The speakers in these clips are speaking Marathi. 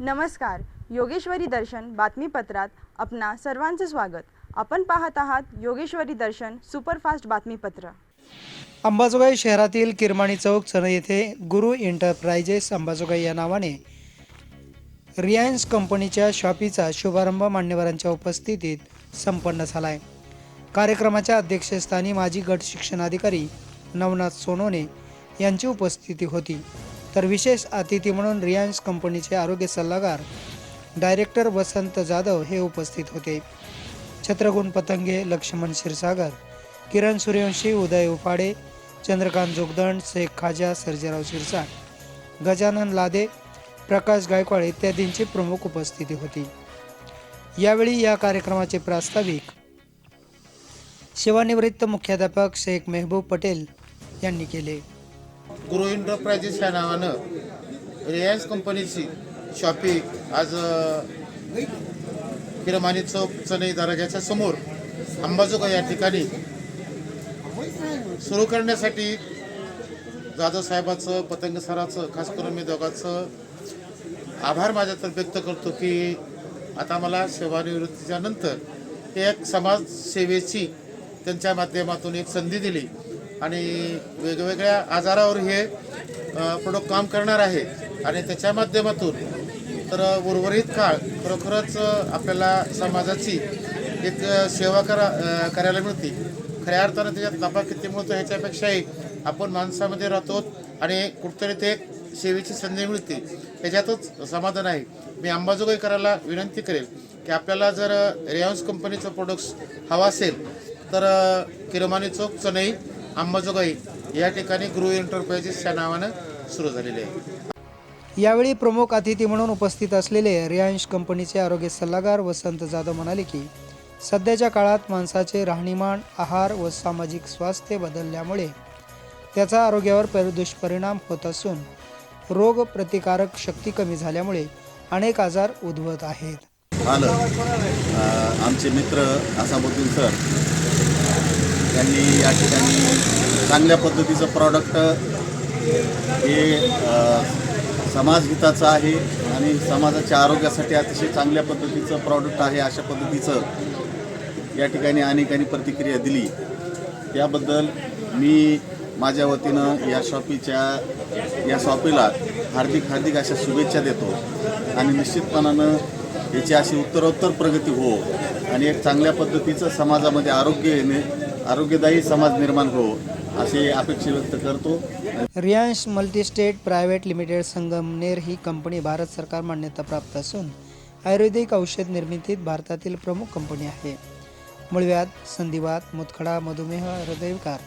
नमस्कार. योगेश्वरी दर्शन बातमीपत्रात आपणा सर्वांचं स्वागत. आपण पाहत आहात योगेश्वरी दर्शन सुपरफास्ट बातमीपत्र. अंबाजोगाई शहरातील किरमाणी चौक चण येथे गुरु एंटरप्राइजेस अंबाजोगाई या नावाने रिलायन्स कंपनीच्या शॉपीचा शुभारंभ मान्यवरांच्या उपस्थितीत संपन्न झाला आहे कार्यक्रमाच्या अध्यक्षस्थानी माजी गट शिक्षणाधिकारी नवनाथ सोनोने यांची उपस्थिती होती. तर विशेष अतिथी म्हणून रियान्स कंपनीचे आरोग्य सल्लागार डायरेक्टर वसंत जाधव हे उपस्थित होते. छत्रगुण पतंगे लक्ष्मण क्षीरसागर किरण सूर्यवंशी उदय उपाडे चंद्रकांत जोगदंड शेख खाजा सर्जेराव शिरसाट गजानन लादे प्रकाश गायकवाड इत्यादींची प्रमुख उपस्थिती होती. यावेळी या कार्यक्रमाचे प्रास्ताविक सेवानिवृत्त मुख्याध्यापक शेख मेहबूब पटेल यांनी केले. गुरु एंटरप्राइजेस ह्या नावानं रिलायन्स कंपनीची शॉपिंग आज किरमानी चौक चनई दर्ग्याच्या समोर अंबाजोगा या ठिकाणी सुरू करण्यासाठी जाधव साहेबाचं पतंग सराचं खास करून मी दोघांचं आभार माझ्यातर्फे व्यक्त करतो की आता मला सेवानिवृत्तीच्या नंतर एक समाजसेवेची त्यांच्या माध्यमातून एक संधी दिली. आणि वेगवेगळ्या आजारावर हे प्रोडक्ट काम करणार आहे. आणि त्याच्या माध्यमातून तर उर्वरित काळ खरोखरच आपल्याला समाजाची एक सेवा करा करायला मिळते. खऱ्या अर्थानं त्याच्यात नफा किती मिळतो ह्याच्यापेक्षाही आपण माणसामध्ये राहतो आणि कुठतरी ते एक सेवेची संधी मिळते. त्याच्यातच समाधान आहे. मी अंबाजोगाई करायला विनंती करेल की आपल्याला जर रिलायन्स कंपनीचं प्रोडक्ट्स हवा असेल तर किरमानी चौक चनई अंबाजोगाई या ठिकाणी गृह एंटरप्राइजेस या नावानं सुरू झालेले आहे. यावेळी प्रमुख अतिथी म्हणून उपस्थित असलेले रिलायन्स कंपनीचे आरोग्य सल्लागार वसंत जाधव म्हणाले की सध्याच्या काळात माणसाचे राहणीमान आहार व सामाजिक स्वास्थ्य बदलल्यामुळे त्याचा आरोग्यावर पर दुष्परिणाम होत असून रोग प्रतिकारक शक्ती कमी झाल्यामुळे अनेक आजार उद्भवत आहेत. आलं. आमचे मित्र असाबुद्दीन सर त्यांनी या ठिकाणी चांगल्या पद्धतीचं प्रॉडक्ट हे समाजहिताचं आहे आणि समाजाच्या आरोग्यासाठी अतिशय चांगल्या पद्धतीचं प्रॉडक्ट आहे अशा पद्धतीचं या ठिकाणी अनेकांनी प्रतिक्रिया दिली. त्याबद्दल मी माझ्या वतीनं या शॉपीच्या या शॉपीला हार्दिक हार्दिक अशा शुभेच्छा देतो आणि निश्चितपणानं याची अशी उत्तरोत्तर प्रगती हो आणि एक चांगल्या पद्धतीचं समाजामध्ये आरोग्य येणे आरोग्यदायी समाज निर्माण हो अशी अपेक्षा व्यक्त करतो. Riyansh multistate private limited Sangamner ही कंपनी भारत सरकार मान्यता प्राप्त असून आयुर्वेदिक औषध निर्मितीत भारतातील प्रमुख कंपनी आहे. मूळव्याध संधिवात मुतखडा मधुमेह हृदयविकार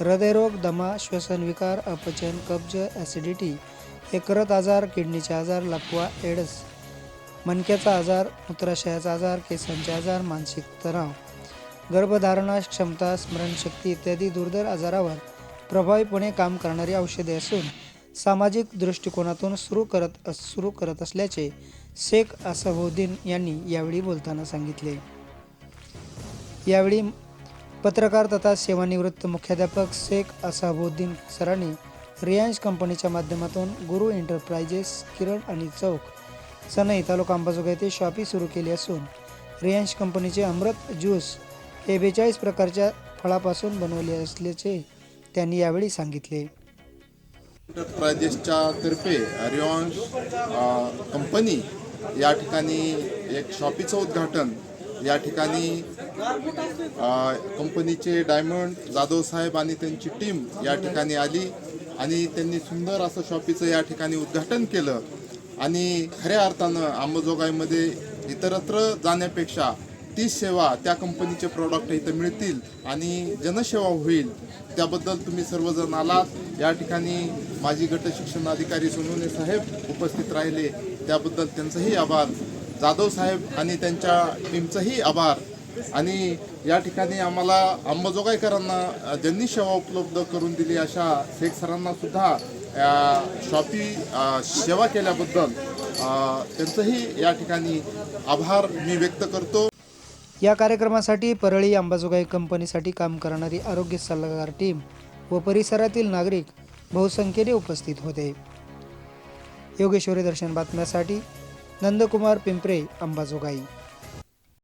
हृदयरोग दमा श्वसनविकार अपचन कब्ज ॲसिडिटी एकरत आजार किडनीचे आजार लकवा एड्स मणक्याचा आजार मूत्राशयाचा आजार केसांचे आजार मानसिक तणाव गर्भधारणा क्षमता स्मरणशक्ती इत्यादी दुर्धर आजारावर प्रभावीपणे काम करणारी औषधे असून सामाजिक दृष्टिकोनातून सुरू करत सुरू करत असल्याचे शेख असफुद्दीन यांनी यावेळी बोलताना सांगितले. यावेळी पत्रकार तथा सेवानिवृत्त मुख्याध्यापक शेख असहाबुद्दीन सरांनी रियांश कंपनीच्या माध्यमातून गुरु एंटरप्राइजेस किरण आणि चौक सनई तालुका अंबाजोगाई येथे शॉपी सुरू केली असून रियांश कंपनीचे अमृत ज्यूस हे बेचाळीस प्रकारच्या फळापासून बनवले असल्याचे त्यांनी यावेळी सांगितले. एंटरप्राइजेसच्या तर्फे हरिवंश कंपनी या ठिकाणी एक शॉपीचं उद्घाटन. या ठिकाणी कंपनीचे डायमंड जाधव साहेब आणि त्यांची टीम या ठिकाणी आली आणि त्यांनी सुंदर असं शॉपीचं या ठिकाणी उद्घाटन केलं. आणि खऱ्या अर्थानं अंबाजोगाईमध्ये इतरत्र जाण्यापेक्षा ती सेवा त्या कंपनीचे प्रॉडक्ट इथं मिळतील आणि जनसेवा होईल त्याबद्दल तुम्ही सर्वजण आलात. या ठिकाणी माजी गट शिक्षण अधिकारी सोनवणे साहेब उपस्थित राहिले. त्याबद्दल त्यांचंही आभार. जाधव साहेब आणि त्यांच्या टीमचंही आभार. आणि या ठिकाणी आम्हाला अंबाजोगाईकरांना ज्यांनी सेवा उपलब्ध करून दिली अशा शेख सरांना सुद्धा शॉपी सेवा केल्याबद्दल त्यांचंही या ठिकाणी आभार मी व्यक्त करतो. या कार्यक्रमासाठी परळी अंबाजोगाई कंपनीसाठी काम करणारी आरोग्य सल्लागार टीम व परिसरातील नागरिक बहुसंख्येने उपस्थित होते. योगेश्वरी दर्शन बातम्यासाठी नंदकुमार पिंपरे अंबाजोगाई.